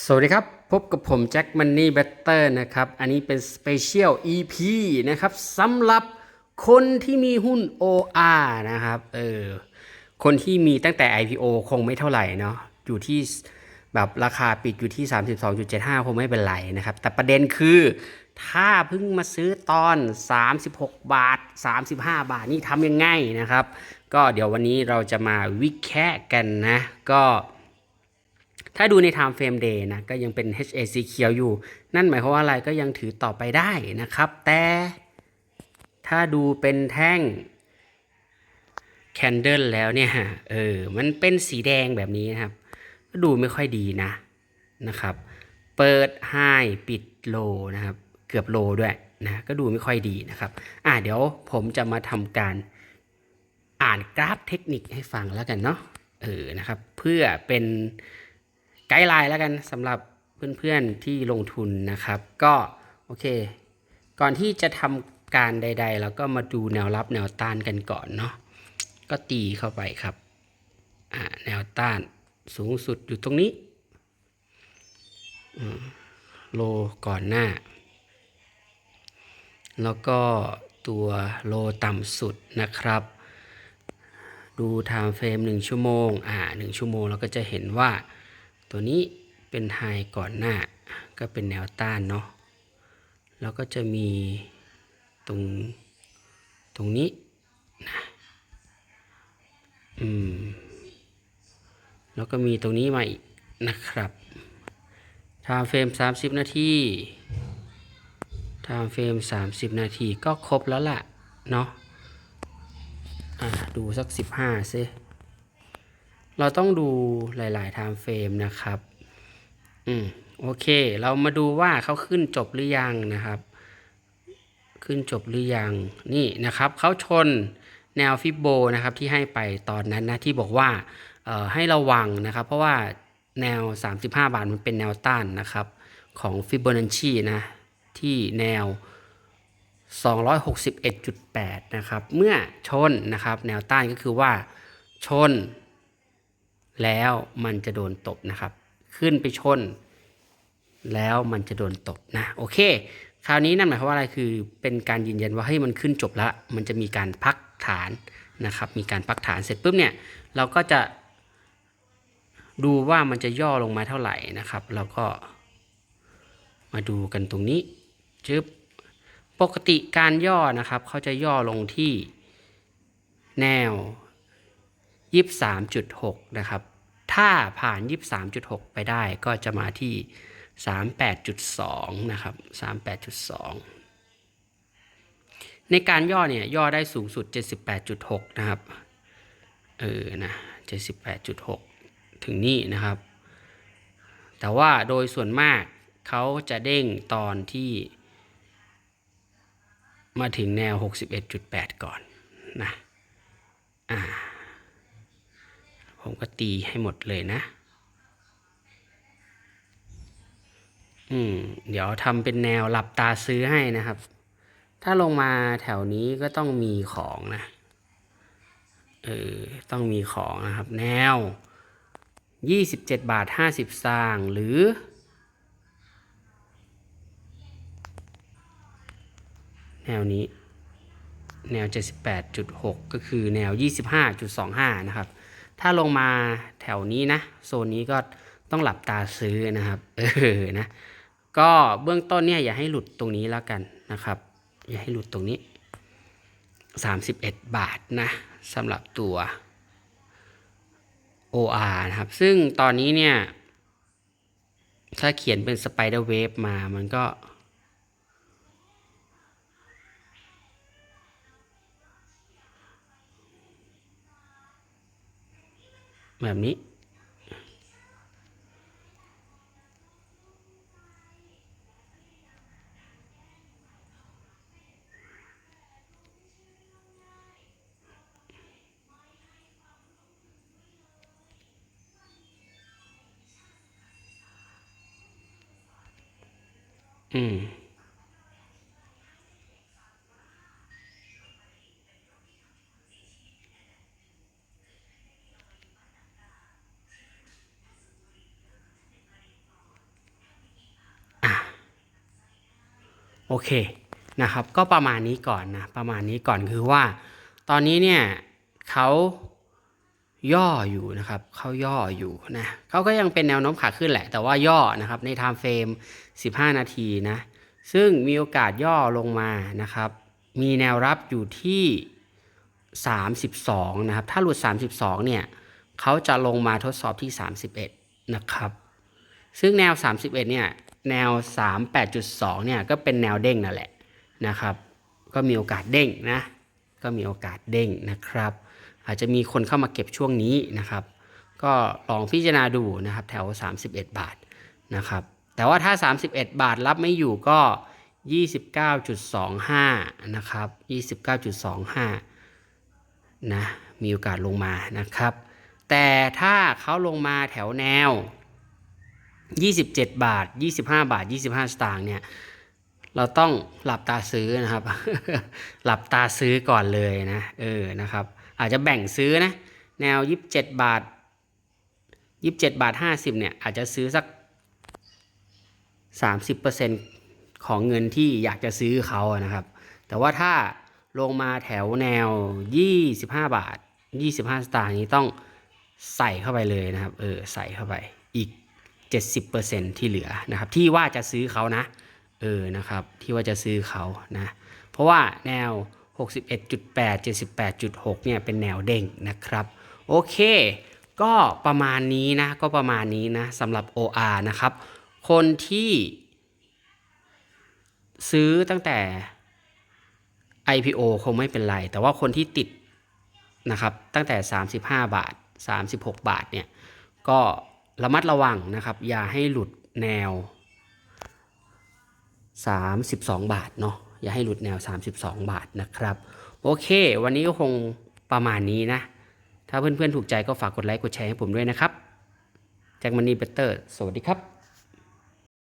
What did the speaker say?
สวัสดีครับ พบกับผมแจ็คมันนี่เบตเตอร์นะครับ อันนี้เป็นสเปเชียล EP นะครับสำหรับคนที่มีหุ้น OR นะครับเออคนที่มีตั้งแต่ IPO คงไม่เท่าไหร่เนาะอยู่ที่แบบราคาปิดอยู่ที่ 32.75 คงไม่เป็นไรนะครับ แต่ประเด็นคือ ถ้าเพิ่งมาซื้อตอน 36 บาท 35 บาทนี่ทำยังไงนะครับ ก็เดี๋ยววันนี้เราจะมาวิแคะกันนะ ก็ ถ้าดูใน time frame day นะก็ยังเป็น HAC เขียวอยู่ นั่นหมายความว่าอะไรก็ยังถือต่อไปได้นะครับ แต่ถ้าดูเป็นแท่ง candle แล้วเนี่ยเออมันเป็นสีแดงแบบนี้นะครับ ก็ดูไม่ค่อยดีนะนะครับ เปิด high ปิด low นะครับ เกือบ low ด้วยนะก็ดูไม่ค่อยดีนะครับ อะเดี๋ยวผมจะมาทำการอ่านกราฟเทคนิคให้ฟังแล้วกันเนาะเออนะครับ เพื่อเป็น ไกด์ไลน์แล้วกันสำหรับเพื่อนๆที่ลงทุนนะครับ ก็โอเค ก่อนที่จะทำการใด ๆ เราก็มาดูแนวรับแนวต้านกันก่อนเนาะก็ตีเข้าไปครับแนวต้านสูงสุดอยู่ตรงนี้โลก่อนหน้า แล้วก็ตัวโลต่ำสุดนะครับ ดูไทม์เฟรม1ชั่วโมง อ่า1ชั่วโมงเราก็จะเห็นว่า ตัวนี้เป็นไฮก่อนหน้าก็เป็นแนวต้านเนาะแล้วก็จะมีตรงตรงนี้นะอืมแล้วก็มีตรงนี้มาอีกนะครับทม์เฟรม 30 นาทีทม์เฟรม 30 นาทีก็ครบแล้วล่ะ เนาะอ่าดูสัก 15ซิ เราต้องดูหลายๆ time frame นะครับ อืม โอเค เรามาดูว่าเขาขึ้นจบหรือยังนะครับ ขึ้นจบหรือยัง นี่นะครับ เขาชนแนวฟิโบนะครับที่ให้ไปตอนนั้นนะที่บอกว่าให้ระวังนะครับ เพราะว่าแนว 35 บาทมันเป็นแนวต้านนะครับ ของฟิโบนัชชีนะ ที่แนว 261.8 นะครับ เมื่อชนนะครับ แนวต้านก็คือว่าชน แล้วมันจะโดนตบนะครับ ขึ้นไปชน แล้วมันจะโดนตบนะโอเค คราวนี้นั่นหมายความว่าอะไรคือเป็นการยืนยันว่าให้ยมันขึ้นจบแล้วมันจะมีการพักฐานนะครับ มีการพักฐานเสร็จปุ๊บเนี่ยเราก็จะ ดูว่ามันจะย่อลงมาเท่าไหร่นะครับเราก็ มาดูกันตรงนี้จึ๊บปกติการย่อนะครับเขาจะย่อลงที่แนว 23.6 นะครับ ถ้าผ่าน 23.6 ไปได้ก็จะมาที่ 38.2 นะครับ 38.2 ในการย่อเนี่ย ย่อได้สูงสุด 78.6 นะครับ เออ นะ 78.6 ถึงนี่นะครับ แต่ว่าโดยส่วนมากเขาจะเด้งตอนที่ มาถึงแนว 61.8 ก่อนนะ อ่า ผมก็ตีให้หมดเลยนะ อืม เดี๋ยวทำเป็นแนวหลับตาซื้อให้นะครับ ถ้าลงมาแถวนี้ก็ต้องมีของนะ เออ ต้องมีของนะครับ แนว 27 บาท 50สตางหรือ แนวนี้ แนว 78.6 ก็คือแนว 25.25 นะครับ ถ้าลงมาแถวนี้นะโซนนี้ก็ต้องหลับตาซื้อนะครับ เออนะก็เบื้องต้นเนี่ยอย่าให้หลุดตรงนี้แล้วกันนะครับ อย่าให้หลุดตรงนี้ 31 บาทนะสำหรับตัว OR นะครับ ซึ่งตอนนี้เนี่ย ถ้าเขียนเป็น Spider Wave มามันก็ แบบนี้ อืม โอเคนะครับก็ประมาณนี้ก่อนนะประมาณนี้ก่อนคือว่า ตอนนี้เนี่ยเขาย่ออยู่นะครับเขาย่ออยู่นะเขาก็ยังเป็นแนวโน้มขาขึ้นแหละ แต่ว่าย่อนะครับใน time frame 15 นาทีนะซึ่งมีโอกาสย่อลงมานะครับ มีแนวรับอยู่ที่ 32 นะครับ ถ้าหลุด 32 เนี่ยเขาจะลงมาทดสอบที่ 31 นะครับ ซึ่งแนว 31เนี่ยแนว 38.2เนี่ยก็เป็นแนวเด้งนั่นแหละนะครับ ก็มีโอกาสเด้งนะก็มีโอกาสเด้งนะครับ อาจจะมีคนเข้ามาเก็บช่วงนี้นะครับ ก็ลองพิจารณาดูนะครับแถว 31 บาทนะครับแต่ว่าถ้า 31 บาทรับไม่อยู่ก็ 29.25 นะครับ 29.25 นะ มีโอกาสลงมานะครับ แต่ถ้าเขาลงมาแถวแนว 27 บาท 25 บาท 25 สตางค์เนี่ย เราต้องหลับตาซื้อนะครับ หลับตาซื้อก่อนเลยนะ เออ นะครับ อาจจะแบ่งซื้อนะ แนว 27 บาท 27 บาท 50 เนี่ย อาจจะซื้อสัก 30%ของเงินที่อยากจะซื้อเขานะครับ แต่ว่าถ้าลงมาแถวแนว 25 บาท 25 สตางค์นี้ต้องใส่เข้าไปเลยนะครับ เออ ใส่เข้าไป อีก 70%ที่เหลือนะครับ ที่ว่าจะซื้อเขานะ เออนะครับที่ว่าจะซื้อเขานะ เพราะว่าแนว 61.8 78.6เนี่ยเป็นแนวเด้งนะครับ โอเค ก็ประมาณนี้นะ ก็ประมาณนี้นะสำหรับ OR นะครับ คนที่ซื้อตั้งแต่ IPO คงไม่เป็นไร แต่ว่าคนที่ติดนะครับตั้งแต่ 35 บาท 36 บาทเนี่ยก็ ระมัดระวังนะครับ อย่าให้หลุดแนว 32 บาทเนาะอย่าให้หลุดแนว 32 บาทนะครับ โอเค วันนี้ก็คงประมาณนี้นะ ถ้าเพื่อนๆ ถูกใจก็ฝากกดไลค์กดแชร์ให้ผมด้วยนะครับแจ็คมันนี่เบเตอร์ สวัสดีครับ